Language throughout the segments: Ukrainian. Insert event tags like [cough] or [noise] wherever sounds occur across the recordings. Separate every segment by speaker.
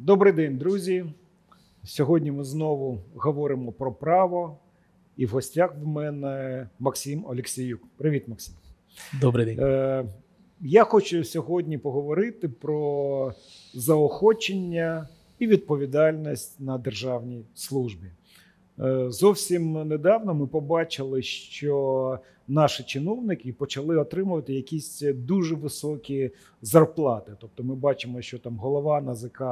Speaker 1: Добрий день, друзі. Сьогодні ми знову говоримо про право. І в гостях в мене Максим Олексіюк. Привіт, Максим.
Speaker 2: Добрий день.
Speaker 1: Е, я хочу сьогодні поговорити про заохочення і відповідальність на державній службі. Е, Зовсім недавно ми побачили, що наші чиновники почали отримувати якісь дуже високі зарплати. Тобто, ми бачимо, що там голова НАЗК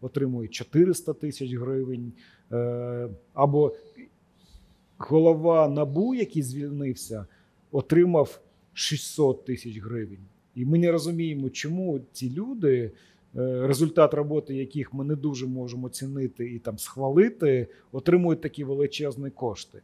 Speaker 1: отримує 400 тисяч гривень, е, або голова НАБУ, який звільнився, отримав 600 тисяч гривень. І ми не розуміємо, чому ці люди, е, результат роботи яких ми не дуже можемо цінити і там схвалити, отримують такі величезні кошти.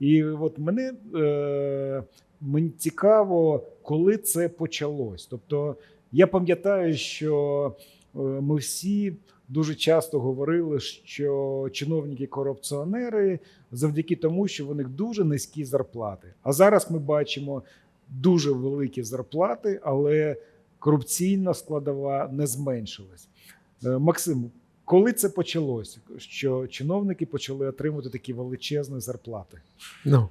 Speaker 1: І от мене е, мені цікаво, коли це почалось. Тобто, я пам'ятаю, що е, ми всі дуже часто говорили, що чиновники корупціонери завдяки тому, що в них дуже низькі зарплати. А зараз ми бачимо дуже великі зарплати, але корупційна складова не зменшилась. Е, Максим, коли це почалося? Що чиновники почали отримувати такі величезні зарплати?
Speaker 2: Ну,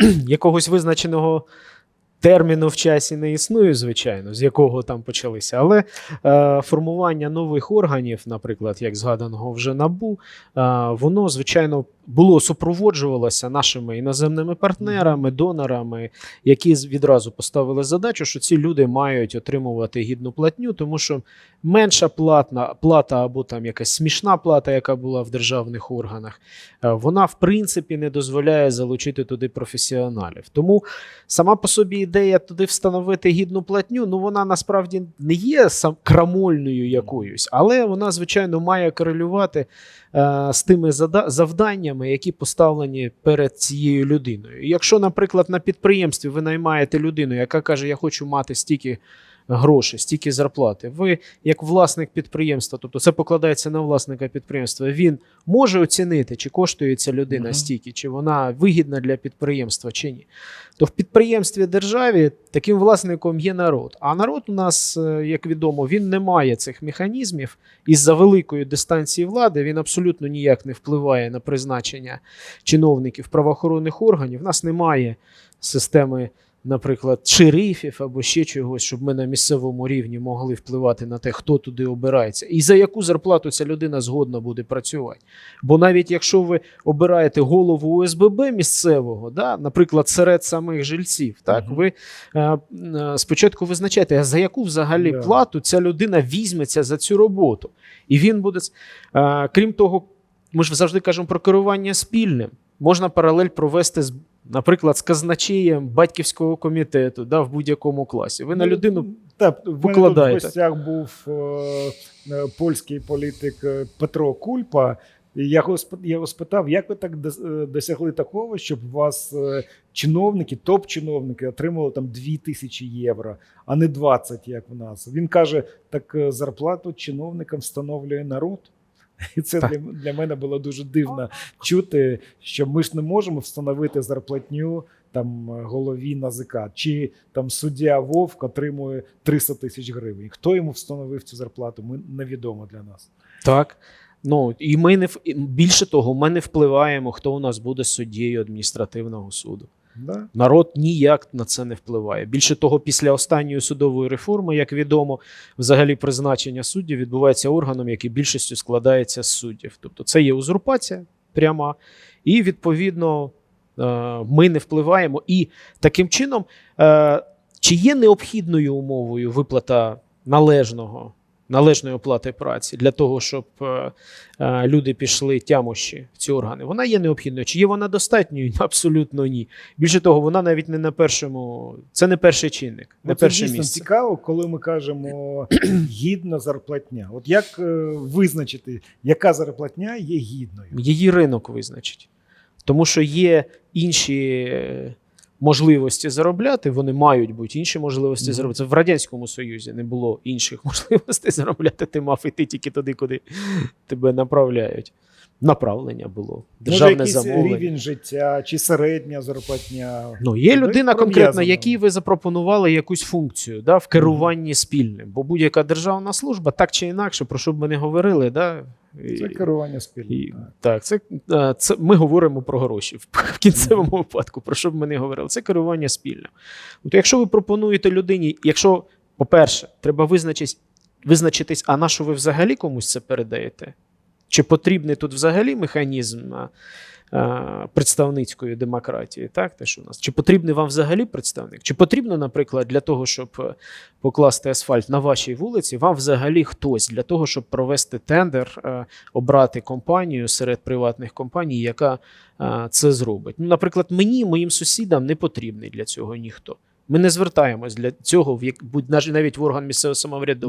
Speaker 2: [clears throat] якогось визначеного терміну в часі не існує, звичайно, з якого там почалися. Але е, формування нових органів, наприклад, як згаданого вже набу, е, воно, звичайно, було супроводжувалося нашими іноземними партнерами, донорами, які відразу поставили задачу, що ці люди мають отримувати гідну платню, тому що менша платна плата або там якась смішна плата, яка була в державних органах, е, вона в принципі не дозволяє залучити туди професіоналів. Тому сама по собі ідея туди встановити гідну платню, ну вона насправді не є сам крамольною якоюсь, але вона, звичайно, має корелювати з тими завданнями, які поставлені перед цією людиною. Якщо, наприклад, на підприємстві ви наймаєте людину, яка каже, я хочу мати стільки. Грошей, стільки зарплати. Ви, як власник підприємства, тобто це покладається на власника підприємства, він може оцінити, чи коштує ця людина
Speaker 1: Мгм.
Speaker 2: стільки, чи вона вигідна для підприємства, чи ні. То в підприємстві державі таким власником є народ. А народ у нас, е, як відомо, він не має цих механізмів. Із-за великої дистанції влади він абсолютно ніяк не впливає на призначення чиновників правоохоронних органів. У нас немає системи. Наприклад, шерифів або ще чогось, щоб ми на місцевому рівні могли впливати на те, хто туди обирається, і за яку зарплату ця людина згодна буде працювати. Бо навіть якщо ви обираєте голову ОСББ місцевого, да, наприклад, серед самих жильців, так
Speaker 1: Мгм.
Speaker 2: ви е, е, спочатку визначаєте, за яку взагалі
Speaker 1: Да.
Speaker 2: плату ця людина візьметься за цю роботу, і він буде е, крім того, ми ж завжди кажемо про керування спільним. Можна паралель провести з. Наприклад, з казначеєм батьківського комітету да, в будь-якому класі. Ви на людину
Speaker 1: так, в мене тут в гостях був е, е, польський політик е, Петро Кульпа. І я його я його спитав, як ви так е, досягли такого, щоб у вас чиновники, топ-чиновники отримували там 2 тисячі євро, а не 20, як в нас. Він каже: так зарплату чиновникам встановлює народ. І це
Speaker 2: Так.
Speaker 1: для, для мене було дуже дивно чути, що ми ж не можемо встановити зарплатню там голові НАЗК, чи там суддя Вовк отримує 300 тисяч гривень. Хто йому встановив цю зарплату? Ми невідомо для нас.
Speaker 2: Так. Ну і ми не в- більше того, ми не впливаємо, хто у нас буде суддєю адміністративного суду.
Speaker 1: Да?
Speaker 2: Народ ніяк на це не впливає. Більше того, після останньої судової реформи, як відомо, взагалі призначення суддів відбувається органом, який більшістю складається з суддів. Тобто це є узурпація пряма, і відповідно е, ми не впливаємо. І таким чином, е, чи є необхідною умовою виплата належного? Належної оплати праці для того, щоб е, е, люди пішли тямощі в ці органи, вона є необхідною. Чи є вона достатньою? [laughs] Абсолютно ні. Більше того, вона навіть не на першому, це не перший чинник, не
Speaker 1: це
Speaker 2: перше
Speaker 1: дійсно
Speaker 2: місце.
Speaker 1: цікаво, коли ми кажемо [clears throat] гідна зарплатня. От як е, визначити, яка зарплатня є гідною?
Speaker 2: Її ринок визначить. Тому що є інші можливості заробляти, вони мають бути інші можливості
Speaker 1: Мгм.
Speaker 2: заробляти. В Радянському Союзі не було інших [laughs] можливостей заробляти. Ти мав іти тільки туди, куди тебе направляють. Направлення було.
Speaker 1: Може,
Speaker 2: Державне
Speaker 1: якийсь
Speaker 2: замовлення.
Speaker 1: рівень життя чи середня зарплатня.
Speaker 2: Ну, є
Speaker 1: Туди
Speaker 2: людина конкретна, якій ви запропонували якусь функцію да, в керуванні спільним. Бо будь-яка державна служба, так чи інакше, про що б ми не говорили, да,
Speaker 1: Це керування
Speaker 2: і,
Speaker 1: спільним.
Speaker 2: так, це, е, це ми говоримо про гроші в, [laughs] в кінцевому випадку, про що б ми не говорили. Це керування спільним. От якщо ви пропонуєте людині, якщо, по-перше, треба визначитись, визначитись, а на що ви взагалі комусь це передаєте? Чи потрібний тут взагалі механізм представницької демократії? Так, те, що у нас? Чи потрібний вам взагалі представник? Чи потрібно, наприклад, для того, щоб е, покласти асфальт на вашій вулиці, вам взагалі хтось для того, щоб провести тендер, е, обрати компанію серед приватних компаній, яка е, це зробить? Ну, наприклад, мені, моїм сусідам не потрібний для цього ніхто. Ми не звертаємось для цього в як будь навіть в орган місцевого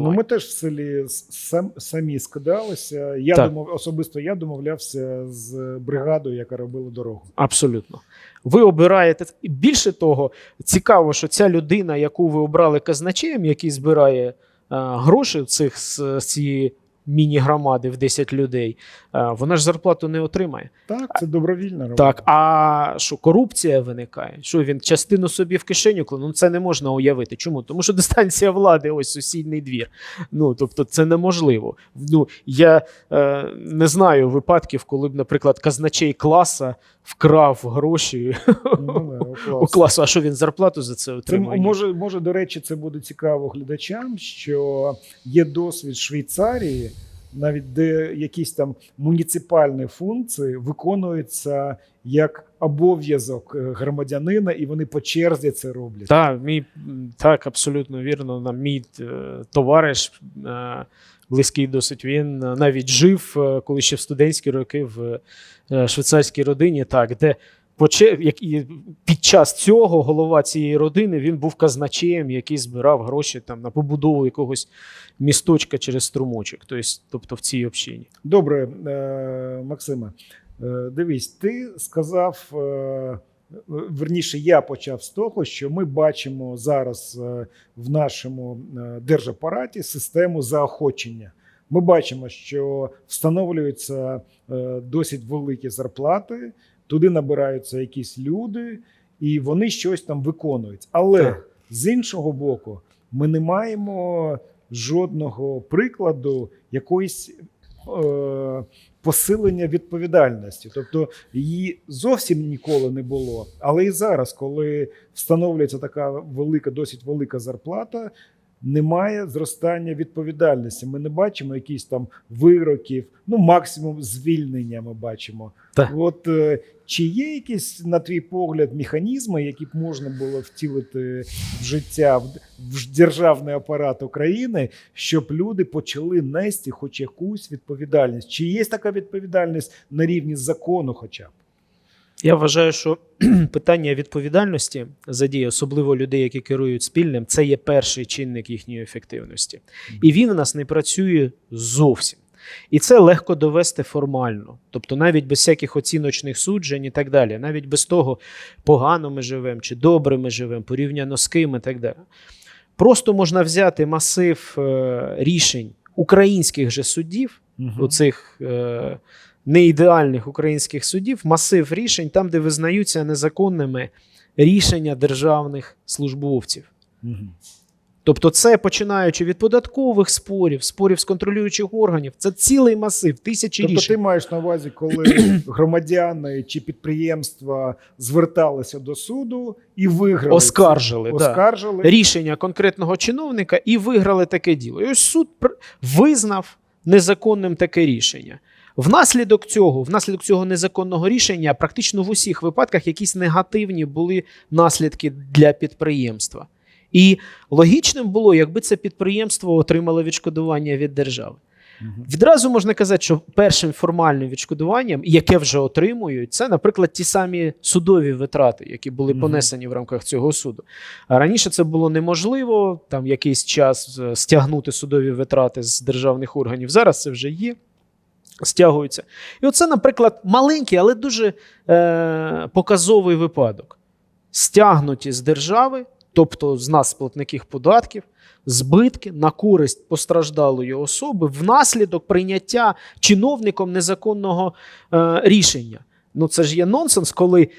Speaker 1: Ну, ми теж в селі сам, самі скидалися. Я
Speaker 2: Так.
Speaker 1: думав, особисто я домовлявся з бригадою, яка робила дорогу.
Speaker 2: Абсолютно. Ви обираєте більше того, цікаво, що ця людина, яку ви обрали казначеєм, який збирає а, гроші цих з цієї міні-громади в 10 людей, вона ж зарплату не отримає.
Speaker 1: Так, це добровільна робота.
Speaker 2: Так, а що корупція виникає? Що він частину собі в кишеню? Ну це не можна уявити. Чому? Тому що [laughs] дистанція влади, ось сусідній двір. Ну тобто, це неможливо. Ну я е, не знаю випадків, коли б, наприклад, казначей класа вкрав гроші [laughs]
Speaker 1: Ну, да,
Speaker 2: у
Speaker 1: клас.
Speaker 2: класу. А що він зарплату за це
Speaker 1: Це
Speaker 2: отримує?
Speaker 1: м- може, може, до речі, це буде цікаво глядачам, що є досвід Швейцарії, навіть де якісь там муніципальні функції виконуються як обов'язок е, громадянина, і вони по черзі це роблять.
Speaker 2: Так, мій так, абсолютно вірно. На мій е, товариш е, близький досить. Він навіть жив, коли ще в студентські роки в швейцарській родині, так, де під час цього голова цієї родини він був казначеєм, який збирав гроші там на побудову якогось місточка через струмочок. Тобто, в цій общині.
Speaker 1: Добре, е, Максиме, е, дивись, ти сказав. е, Верніше, я почав з того, що ми бачимо зараз в нашому держапараті систему заохочення. Ми бачимо, що встановлюються досить великі зарплати, туди набираються якісь люди, і вони щось там виконують. Але
Speaker 2: Так.
Speaker 1: з іншого боку, ми не маємо жодного прикладу якоїсь е, посилення відповідальності. Тобто її зовсім ніколи не було. Але і зараз, коли встановлюється така велика, досить велика зарплата. Немає зростання відповідальності. Ми не бачимо якісь там вироків, ну максимум звільнення. Ми бачимо.
Speaker 2: Так.
Speaker 1: От е, чи є якісь, на твій погляд, механізми, які б можна було втілити в життя в, в державний апарат України, щоб люди почали нести хоч якусь відповідальність? Чи є така відповідальність на рівні закону, хоча б?
Speaker 2: Я вважаю, що [clears throat] питання відповідальності за дії, особливо людей, які керують спільним, це є перший чинник їхньої ефективності. І він у нас не працює зовсім. І це легко довести формально, тобто навіть без всяких оціночних суджень і так далі, навіть без того, погано ми живемо чи добре ми живемо, порівняно з ким і так далі. Просто можна взяти масив е, рішень українських же суддів, оцих е, неідеальних українських судів, масив рішень, там, де визнаються незаконними рішення державних службовців.
Speaker 1: Мгм.
Speaker 2: Тобто, це починаючи від податкових спорів, спорів з контролюючих органів, це цілий масив, тисячі
Speaker 1: Тобто
Speaker 2: рішень.
Speaker 1: ти маєш на увазі, коли [clears throat] громадяни чи підприємства зверталися до суду і виграли
Speaker 2: Оскаржили,
Speaker 1: це,
Speaker 2: да. рішення конкретного чиновника і виграли таке діло. І ось суд визнав незаконним таке рішення. Внаслідок цього, внаслідок цього незаконного рішення, практично в усіх випадках якісь негативні були наслідки для підприємства. І логічним було, якби це підприємство отримало відшкодування від держави.
Speaker 1: Мгм.
Speaker 2: Відразу можна казати, що першим формальним відшкодуванням, яке вже отримують, це, наприклад, ті самі судові витрати, які були понесені в рамках цього суду. А раніше це було неможливо там якийсь час е, стягнути судові витрати з державних органів. Зараз це вже є. Стягуються. І оце, наприклад, маленький, але дуже е, показовий випадок. стягнуті з держави, тобто з нас, платників податків, збитки на користь постраждалої особи внаслідок прийняття чиновником незаконного е, рішення. Ну це ж є нонсенс, коли е,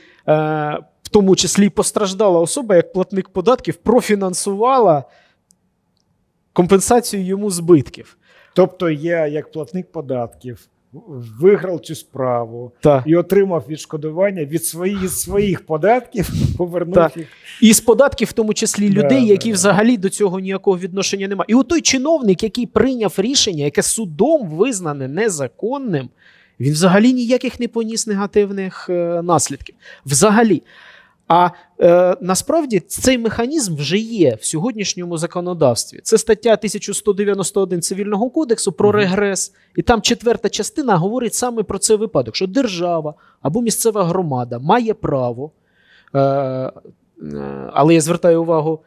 Speaker 2: в тому числі постраждала особа, як платник податків, профінансувала компенсацію йому збитків.
Speaker 1: Тобто я, як платник податків, виграв цю справу
Speaker 2: Так.
Speaker 1: і отримав відшкодування від своїх, своїх податків, [laughs] повернув їх.
Speaker 2: І з податків, в тому числі людей,
Speaker 1: да,
Speaker 2: які
Speaker 1: да.
Speaker 2: взагалі до цього ніякого відношення немає. І от той чиновник, який прийняв рішення, яке судом визнане незаконним, він взагалі ніяких не поніс негативних е, наслідків. Взагалі. А е, насправді цей механізм вже є в сьогоднішньому законодавстві. Це стаття 1191 цивільного кодексу про регрес, і там четверта частина говорить саме про цей випадок, що держава або місцева громада має право, е, е, але я звертаю увагу,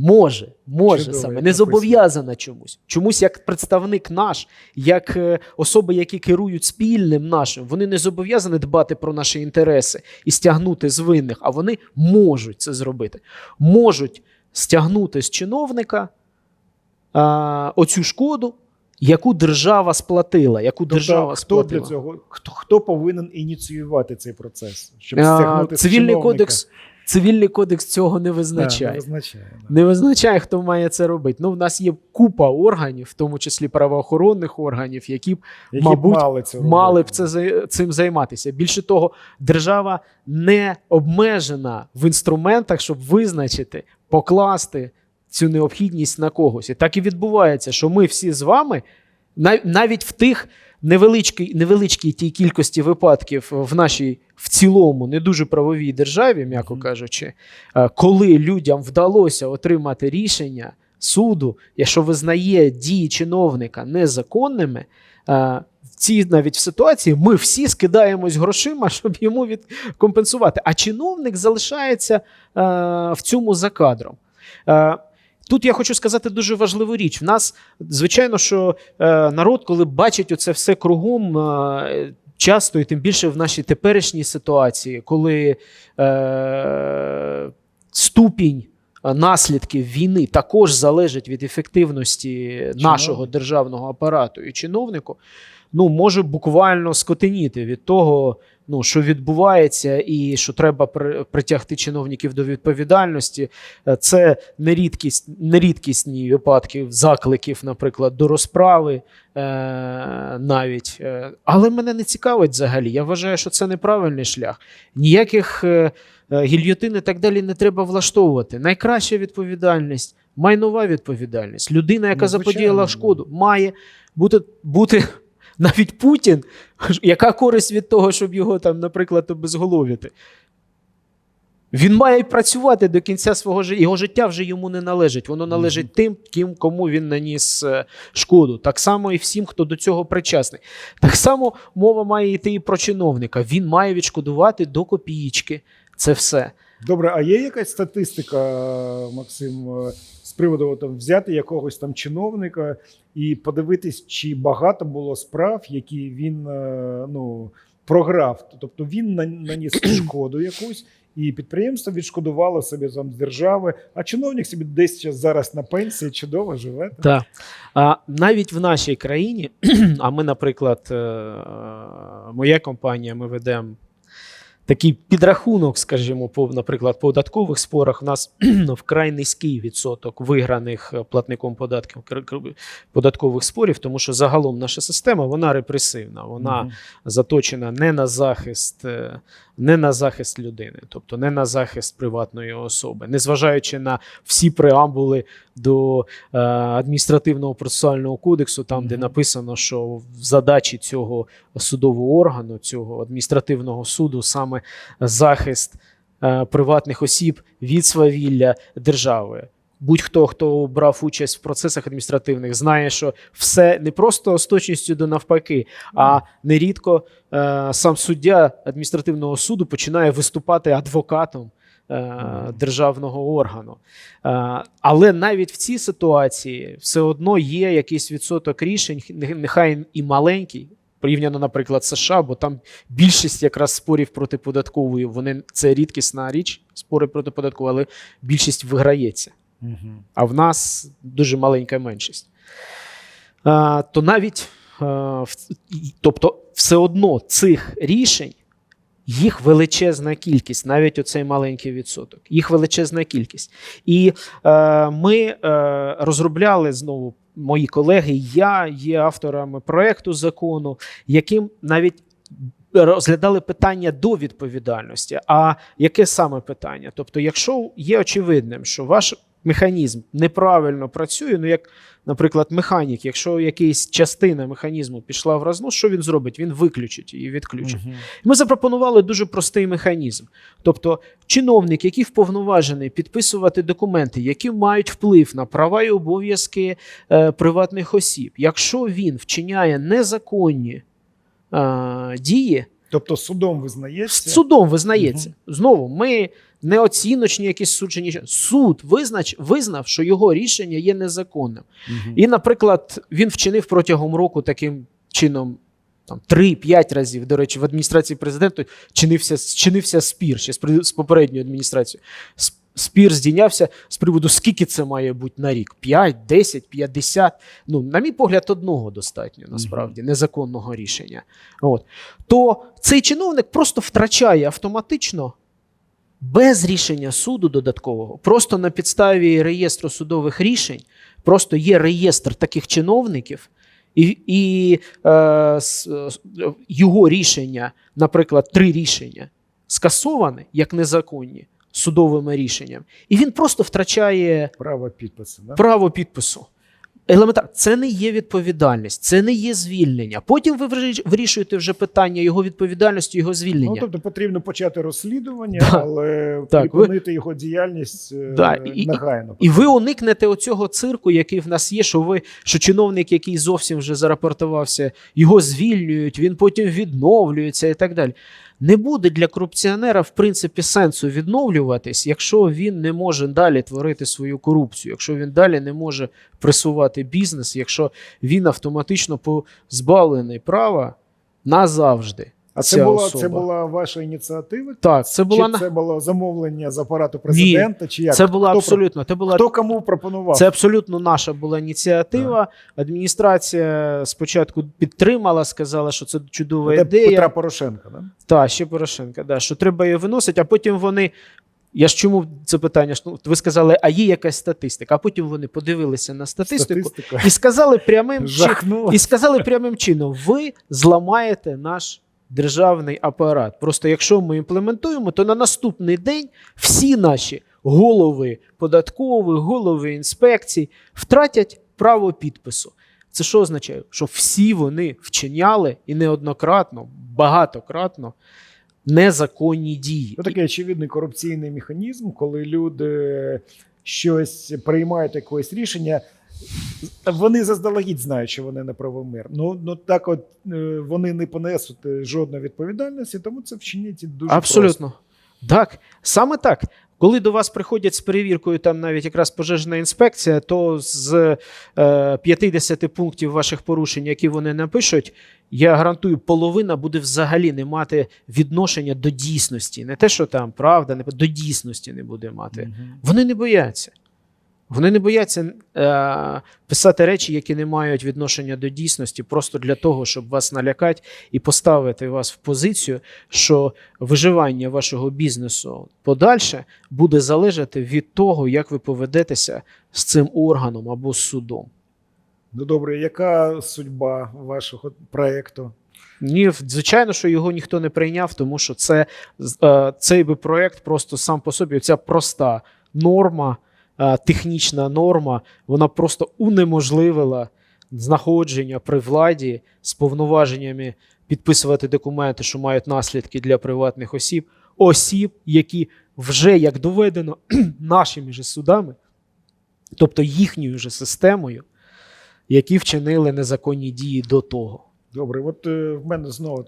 Speaker 2: може, може
Speaker 1: Чудово,
Speaker 2: саме, не зобов'язана чомусь. Чомусь як представник наш, як е, особи, які керують спільним нашим, вони не зобов'язані дбати про наші інтереси і стягнути з винних, а вони можуть це зробити. Можуть стягнути з чиновника а, оцю шкоду, яку держава сплатила, яку
Speaker 1: Тобто,
Speaker 2: держава
Speaker 1: хто
Speaker 2: сплатила.
Speaker 1: для цього хто, хто повинен ініціювати цей процес, щоб
Speaker 2: А,
Speaker 1: стягнути з
Speaker 2: цивільний
Speaker 1: чиновника?
Speaker 2: кодекс, цивільний кодекс цього не
Speaker 1: Да,
Speaker 2: визначає.
Speaker 1: не визначає. да.
Speaker 2: Не визначає, хто має це робити. Ну, в нас є купа органів, в тому числі правоохоронних органів, які б
Speaker 1: Які
Speaker 2: мабуть,
Speaker 1: мали, це
Speaker 2: мали б це цим займатися. Більше того, держава не обмежена в інструментах, щоб визначити, покласти цю необхідність на когось. І так і відбувається, що ми всі з вами, навіть в тих невеличкій, невеличкій тій кількості випадків в нашій в цілому не дуже правовій державі, м'яко кажучи, е, коли людям вдалося отримати рішення суду, якщо визнає дії чиновника незаконними, е, в цій навіть в ситуації ми всі скидаємось грошима, [laughs] щоб йому відкомпенсувати. А чиновник залишається е, в цьому за кадром. Е, Тут я хочу сказати дуже важливу річ. В нас, звичайно, що е, народ, коли бачить оце все кругом, е, часто і тим більше в нашій теперішній ситуації, коли е, ступінь е, наслідків війни також залежить від ефективності нашого державного апарату і чиновнику, ну може буквально скотеніти від того, ну що відбувається, і що треба при- притягти чиновників до відповідальності. Е, Це нерідкість, нерідкісні випадки закликів, наприклад, до розправи е, навіть. Е, Але мене не цікавить взагалі. Я вважаю, що це неправильний шлях. Ніяких е, е, гільйотин і так далі не треба влаштовувати. Найкраща відповідальність, майнова відповідальність. Людина, яка
Speaker 1: Ну,
Speaker 2: заподіяла шкоду, має бути, бути навіть Путін. Яка користь від того, щоб його там, наприклад, обезголовити? Він має працювати до кінця свого життя. Його життя вже йому не належить. Воно належить тим, ким, кому він наніс е, шкоду. Так само і всім, хто до цього причасний. Так само мова має йти і про чиновника. Він має відшкодувати до копієчки. Це все.
Speaker 1: Добре, а є якась статистика, Максим, е, з приводу там, взяти якогось там чиновника і подивитись, чи багато було справ, які він е, ну, програв. Тобто він наніс [clears throat] шкоду якусь, і підприємство відшкодувало собі там з держави, а чиновник собі десь зараз на пенсії чудово живе.
Speaker 2: Так. А навіть в нашій країні, [clears throat] а ми, наприклад, е, моя компанія, ми ведемо такий підрахунок, скажімо, по, наприклад, податкових спорах. У нас [clears throat] ну, вкрай низький відсоток виграних е, платником податків податкових спорів, тому що загалом наша система вона репресивна, вона
Speaker 1: Мгм.
Speaker 2: заточена не на захист, е, не на захист людини, тобто не на захист приватної особи, незважаючи на всі преамбули до е, адміністративного процесуального кодексу, там де написано, що в задачі цього судового органу, цього адміністративного суду, саме захист е, приватних осіб від свавілля держави. Будь-хто, хто брав участь в процесах адміністративних, знає, що все не просто з точністю до навпаки, а нерідко е, сам суддя адміністративного суду починає виступати адвокатом е, державного органу. Е, але навіть в цій ситуації все одно є якийсь відсоток рішень, нехай і маленький, Порівняно, наприклад, США, бо там більшість якраз спорів проти податкової, вони це рідкісна річ, спори проти податкової, але більшість виграється А в нас дуже маленька меншість. А, то навіть, а, тобто, все одно цих рішень їх величезна кількість, навіть оцей маленький відсоток, їх величезна кількість. І е, ми е, розробляли знову. Мої колеги, я є авторами проекту закону, яким навіть розглядали питання до відповідальності. А яке саме питання? Тобто, якщо є очевидним, що ваш механізм неправильно працює, ну як, наприклад, механік, якщо якась частина механізму пішла в розну, що він зробить? Він виключить її, відключить.
Speaker 1: Мгм.
Speaker 2: Ми запропонували дуже простий механізм. Тобто, чиновник, який вповноважений підписувати документи, які мають вплив на права і обов'язки е, приватних осіб, якщо він вчиняє незаконні е, дії,
Speaker 1: Тобто судом визнається.
Speaker 2: судом визнається. Знову ми не оціночні якісь суджені. Суд визнач, визнав, що його рішення є незаконним.
Speaker 1: Угу.
Speaker 2: І, наприклад, він вчинив протягом року таким чином. Там 3-5 разів, до речі, в адміністрації президента чинився, чинився спір ще з попередньою адміністрацією. Спір здійнявся з приводу, скільки це має бути на рік: 5, 10, 50. Ну, на мій погляд, одного достатньо насправді незаконного рішення. От. То цей чиновник просто втрачає автоматично без рішення суду додаткового, просто на підставі реєстру судових рішень, просто є реєстр таких чиновників, і, і е, с- його рішення, наприклад, три рішення скасовані як незаконні судовими рішенням, і він просто втрачає
Speaker 1: Право підпису. Да?
Speaker 2: право підпису. Елементар, це не є відповідальність, це не є звільнення. Потім ви вирішуєте вже питання його відповідальності, його звільнення.
Speaker 1: Ну, тобто потрібно почати розслідування,
Speaker 2: Да.
Speaker 1: але
Speaker 2: Так, ви-
Speaker 1: припинити його діяльність е,
Speaker 2: Да, і- і-
Speaker 1: негайно.
Speaker 2: І ви уникнете оцього цирку, який в нас є, що ви що чиновник, який зовсім вже зарапортувався, його звільнюють, він потім відновлюється і так далі. Не буде для корупціонера, в принципі, сенсу відновлюватись, якщо він не може далі творити свою корупцію, якщо він далі не може пресувати бізнес, якщо він автоматично позбавлений права назавжди.
Speaker 1: А це
Speaker 2: ця
Speaker 1: була,
Speaker 2: особа.
Speaker 1: це була ваша ініціатива?
Speaker 2: Так, це була
Speaker 1: чи це було замовлення з апарату президента? чи як?
Speaker 2: це була
Speaker 1: Хто
Speaker 2: абсолютно. Це була
Speaker 1: Хто кому пропонував?
Speaker 2: Це абсолютно наша була ініціатива. Адміністрація спочатку підтримала, сказала, що це чудова
Speaker 1: Це
Speaker 2: ідея.
Speaker 1: Петра Порошенка, да?
Speaker 2: Та, ще Порошенка, да, що треба її виносити, а потім вони. Я ж чому це питання? Ну, ви сказали, а є якась статистика. А потім вони подивилися на статистику
Speaker 1: Статистика.
Speaker 2: і сказали прямим чи, і сказали прямим чином: ви зламаєте наш державний апарат. Просто якщо ми імплементуємо, то на наступний день всі наші голови податкових, голови інспекцій втратять право підпису. Це що означає? Що всі вони вчиняли і неоднократно, багатократно незаконні дії.
Speaker 1: Ну, такий очевидний корупційний механізм, коли люди щось приймають якесь рішення. Вони заздалегідь знають, що вони неправомірні. Ну, ну так от е, вони не понесуть е, жодної відповідальності, тому це вчинять дуже
Speaker 2: Абсолютно. Так, саме так. Коли до вас приходять з перевіркою, там навіть якраз пожежна інспекція, то з е, 50 пунктів ваших порушень, які вони напишуть, я гарантую, половина буде взагалі не мати відношення до дійсності. Не те, що там правда, не до дійсності не буде мати.
Speaker 1: просто. Мгм.
Speaker 2: Вони не бояться. Вони не бояться е, писати речі, які не мають відношення до дійсності, просто для того, щоб вас налякати і поставити вас в позицію, що виживання вашого бізнесу подальше буде залежати від того, як ви поведетеся з цим органом або з судом.
Speaker 1: Ну добре, яка судьба вашого проєкту?
Speaker 2: Ні, звичайно, що його ніхто не прийняв, тому що це е, цей би проект просто сам по собі, ця проста норма, технічна норма, вона просто унеможливила знаходження при владі з повноваженнями підписувати документи, що мають наслідки для приватних осіб, осіб, які вже як доведено [clears throat] нашими же судами, тобто їхньою же системою, які вчинили незаконні дії до того.
Speaker 1: Добре, от е, в мене знову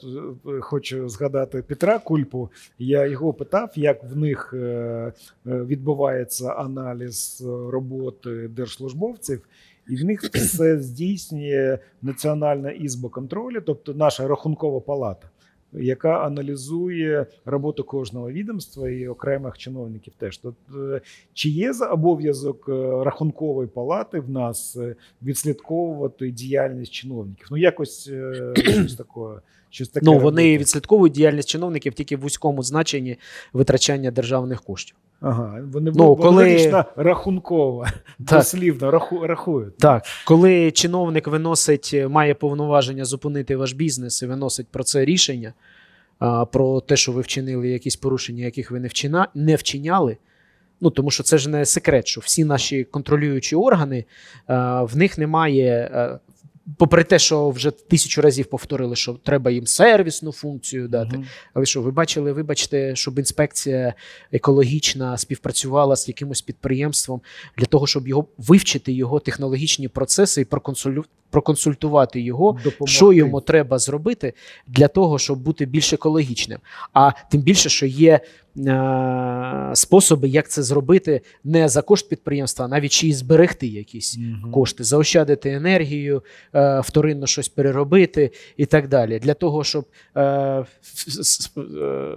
Speaker 1: е, хочу згадати Петра Кульпу. Я його питав, як в них е, е, відбувається аналіз е, роботи держслужбовців. І в них все здійснює Національна ізба контролю, тобто наша рахункова палата, яка аналізує роботу кожного відомства і окремих чиновників теж. Тобто, е, чи є обов'язок е, рахункової палати в нас е, відслідковувати діяльність чиновників? Ну, якось [clears throat] щось таке. Щось таке
Speaker 2: Ну вони
Speaker 1: робити.
Speaker 2: відслідковують діяльність чиновників тільки в вузькому значенні витрачання державних коштів.
Speaker 1: Ага, вони,
Speaker 2: Ну, коли-
Speaker 1: рахунково,
Speaker 2: Так.
Speaker 1: дослівно раху, рахують.
Speaker 2: Так, коли чиновник виносить, е, має повноваження зупинити ваш бізнес і виносить про це рішення, про те, що ви вчинили якісь порушення, яких ви не, вчина, не вчиняли. Ну, тому що це ж не секрет, що всі наші контролюючі органи, в них немає. Попри те, що вже тисячу разів повторили, що треба їм сервісну функцію дати.
Speaker 1: Мгм.
Speaker 2: Але що, ви бачили, вибачте, щоб інспекція екологічна співпрацювала з якимось підприємством для того, щоб його вивчити його технологічні процеси і проконсулю... проконсультувати його,
Speaker 1: Допомогти.
Speaker 2: що йому треба зробити для того, щоб бути більш екологічним. А тим більше, що є е- способи, як це зробити не за кошт підприємства, а навіть ще й зберегти якісь
Speaker 1: Мгм.
Speaker 2: кошти, заощадити енергію, е, вторинно щось переробити і так далі. Для того, щоб е, е,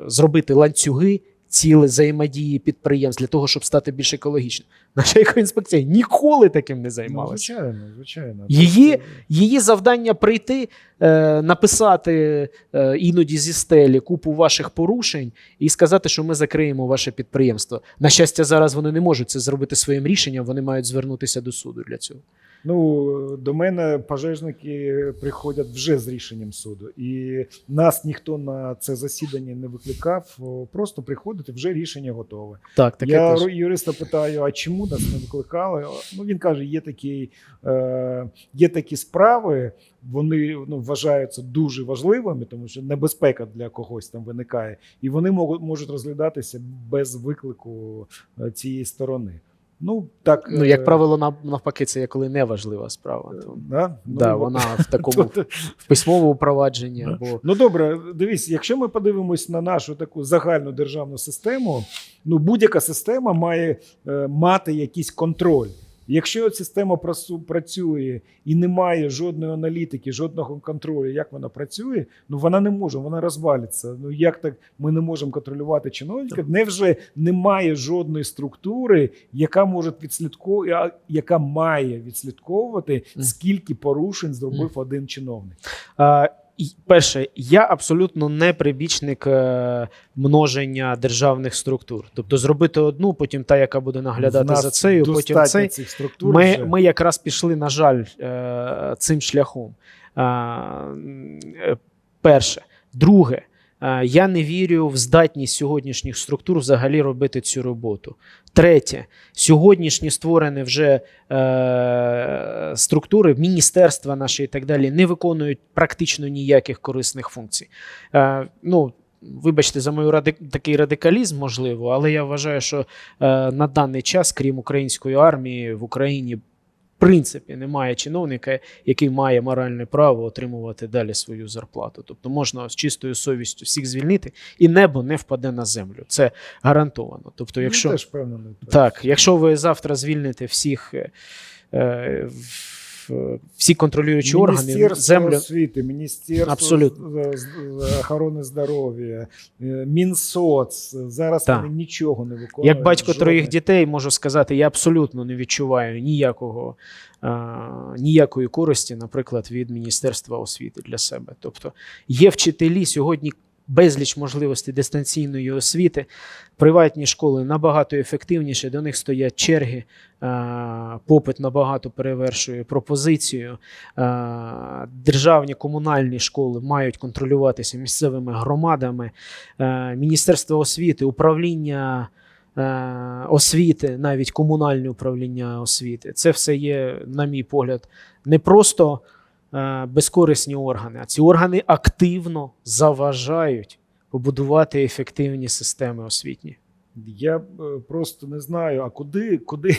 Speaker 2: зробити ланцюги ціле взаємодії підприємств, для того, щоб стати більш екологічним. [laughs] Наша екоінспекція ніколи таким не
Speaker 1: Ну,
Speaker 2: займалася.
Speaker 1: звичайно, звичайно.
Speaker 2: Її-
Speaker 1: Тобто,
Speaker 2: Її завдання прийти, е, написати е, іноді зі стелі купу ваших порушень і сказати, що ми закриємо ваше підприємство. На щастя, зараз вони не можуть це зробити своїм рішенням. Вони мають звернутися до суду для цього.
Speaker 1: Ну, до мене пожежники приходять вже з рішенням суду, і нас ніхто на це засідання не викликав. Просто приходить вже рішення готове.
Speaker 2: Так, таке
Speaker 1: Я
Speaker 2: теж.
Speaker 1: юриста питаю: а чому нас не викликали? Ну він каже: є такі, е, є такі справи, вони ну, вважаються дуже важливими, тому що небезпека для когось там виникає, і вони можуть, можуть розглядатися без виклику е, цієї сторони. Ну так
Speaker 2: Ну,
Speaker 1: е,
Speaker 2: як правило, навпаки, це є коли неважлива справа. То,
Speaker 1: да? Ну,
Speaker 2: да, вона [laughs] в такому в письмовому провадженні або
Speaker 1: Ну добре, дивіться, якщо ми подивимось на нашу таку загальну державну систему, ну будь-яка система має е, мати якийсь контроль. Якщо система працює і немає жодної аналітики, жодного контролю, як вона працює, ну вона не може, вона розвалиться. Ну як так ми не можемо контролювати чиновників? Невже немає жодної структури, яка може відслідковувати, яка має відслідковувати, скільки порушень зробив один чиновник?
Speaker 2: Перше, я абсолютно не прибічник е, множення державних структур. Тобто зробити одну, потім та, яка буде наглядати за цею, потім цей.
Speaker 1: цих структур.
Speaker 2: Ми,
Speaker 1: вже.
Speaker 2: ми якраз пішли, на жаль, е, цим шляхом. Е, Перше. Друге, я не вірю в здатність сьогоднішніх структур взагалі робити цю роботу. Третє, сьогоднішні створені вже е, структури, міністерства наші і так далі, не виконують практично ніяких корисних функцій. Е, ну, Вибачте за мою ради... такий радикалізм, можливо, але я вважаю, що е, на даний час, крім української армії, в Україні принципі немає чиновника, який має моральне право отримувати далі свою зарплату. Тобто можна з чистою совістю всіх звільнити, і небо не впаде на землю. Це гарантовано. Тобто,
Speaker 1: Ну,
Speaker 2: якщо
Speaker 1: теж певно,
Speaker 2: так, якщо ви завтра звільните всіх. е, е, всі контролюючі органи землю
Speaker 1: освіти, Міністерство
Speaker 2: Абсолютно.
Speaker 1: охорони здоров'я, е, Мінсоц. Зараз
Speaker 2: Так.
Speaker 1: вони нічого не виконують.
Speaker 2: Як батько
Speaker 1: жодних.
Speaker 2: троїх дітей можу сказати, я абсолютно не відчуваю ніякого, а, ніякої користі, наприклад, від Міністерства освіти для себе. Тобто є вчителі сьогодні. Безліч можливостей дистанційної освіти, приватні школи набагато ефективніше, до них стоять черги, попит набагато перевершує пропозицію. Державні комунальні школи мають контролюватися місцевими громадами. Е, Міністерство освіти, управління е, освіти, навіть комунальне управління освіти. Це все є, на мій погляд, не просто е, безкорисні органи, а ці органи активно заважають побудувати ефективні системи освітні.
Speaker 1: Я е, просто не знаю, а куди, куди,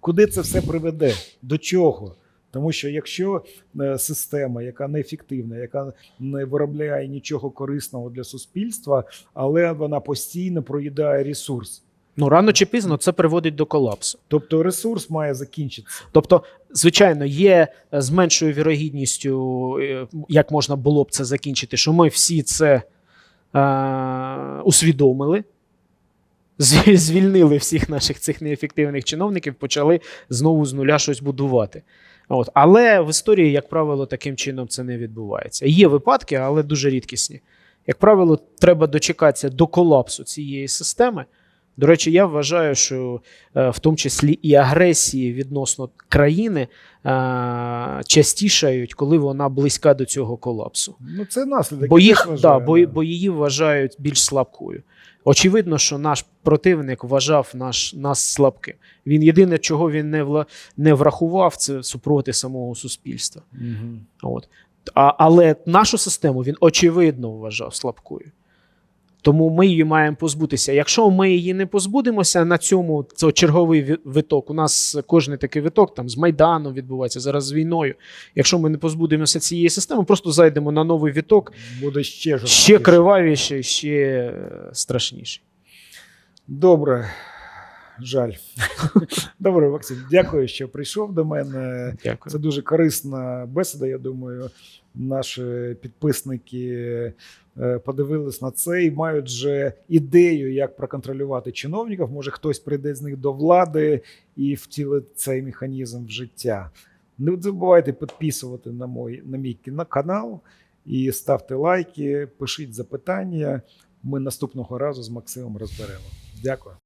Speaker 1: куди це все приведе? До чого? Тому що якщо е, система, яка неефективна, яка не виробляє нічого корисного для суспільства, але вона постійно проїдає ресурс.
Speaker 2: Ну рано чи пізно це приводить до колапсу.
Speaker 1: Тобто ресурс має закінчитися.
Speaker 2: Тобто, звичайно, є е, з меншою вірогідністю, е, як можна було б це закінчити, що ми всі це е, усвідомили, звільнили всіх наших цих неефективних чиновників, почали знову з нуля щось будувати. От. Але в історії, як правило, таким чином це не відбувається. Є випадки, але дуже рідкісні. Як правило, треба дочекатися до колапсу цієї системи. До речі, я вважаю, що е, в тому числі і агресії відносно країни е, частішають, коли вона близька до цього колапсу.
Speaker 1: Ну це наслідок.
Speaker 2: Бо, їх,
Speaker 1: вважаю,
Speaker 2: да, бо, бо її вважають більш слабкою. Очевидно, що наш противник вважав наш, нас слабким. Він єдине, чого він не, вла, не врахував, це супроти самого суспільства.
Speaker 1: Мгм.
Speaker 2: От. А, але нашу систему він очевидно вважав слабкою. Тому ми її маємо позбутися. Якщо ми її не позбудемося на цьому, це черговий виток. У нас кожний такий виток там з Майдану відбувається, зараз з війною. Якщо ми не позбудемося цієї системи, просто зайдемо на новий віток,
Speaker 1: Буде ще
Speaker 2: ще
Speaker 1: жорсткіше.
Speaker 2: кривавіший, ще е, страшніший.
Speaker 1: Добре. Жаль. [laughs] Добре, Максим, дякую, що прийшов до мене.
Speaker 2: Дякую.
Speaker 1: Це дуже корисна бесіда. Я думаю, наші підписники е, подивились на це і мають вже ідею, як проконтролювати чиновників. Може, хтось прийде з них до влади і втілить цей механізм в життя. Не забувайте підписувати на мій, на мій канал і ставте лайки, пишіть запитання. Ми наступного разу з Максимом розберемо. Дякую.